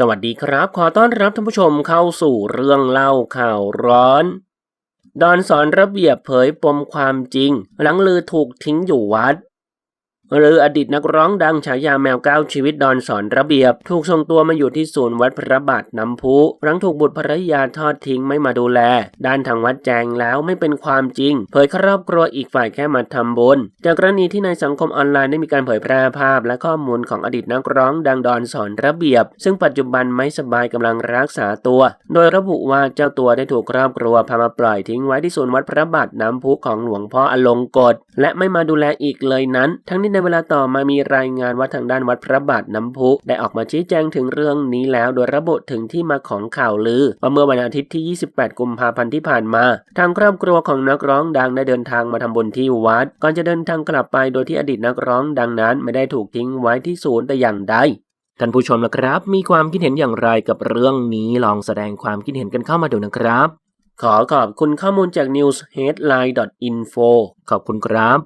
สวัสดีครับ ขอต้อนรับท่านผู้ชมเข้าสู่เรื่องเล่าข่าวร้อน ดอนสอนระเบียบเผยปมความจริง หลังลือถูกทิ้งอยู่วัด หรืออดีตนักร้องดังฉายาแมวเก้าชีวิตดอนสอนระเบียบ ถูกส่งตัวมาอยู่ที่ศูนย์วัดพระบาทน้ำพุหลังถูกบุตรภรรยาทอดทิ้งไม่มาดูแล ด้านทางวัดแจงแล้วไม่เป็นความจริง เผยครอบครัวอีกฝ่ายแค่มาทำบุญ จากกรณีที่ในสังคมออนไลน์ได้มีการเผยแพร่ภาพ และข้อมูลของอดีตนักร้องดังดอนสอนระเบียบ ซึ่งปัจจุบันไม่สบายกำลังรักษาตัว โดยระบุว่าเจ้าตัวได้ถูกครอบครัวพามาปล่อยทิ้งไว้ที่ศูนย์วัดพระบาทน้ำพุของหลวงพ่ออลงกฎ และไม่มาดูแลอีกเลยนั้น ทั้งนี้ในเวลาต่อมามีรายงานว่าทางด้านวัดพระบาทน้ำพุได้ออกมาชี้แจงถึงเรื่องนี้แล้วโดยระบุถึงที่มาของข่าวลือว่าเมื่อวันอาทิตย์ที่ 28 กุมภาพันธ์ที่ผ่านมา ทางครอบครัวของนักร้องดังได้เดินทางมาทำบุญที่วัด ก่อนจะเดินทางกลับไปโดยที่อดีตนักร้องดังนั้นไม่ได้ถูกทิ้งไว้ที่ศูนย์แต่อย่างใดท่านผู้ชมนะครับ มีความคิดเห็นอย่างไรกับเรื่องนี้ลองแสดงความคิดเห็นกันเข้ามาดูนะครับ ขอขอบคุณข้อมูลจาก newsheadline.info ขอบคุณครับ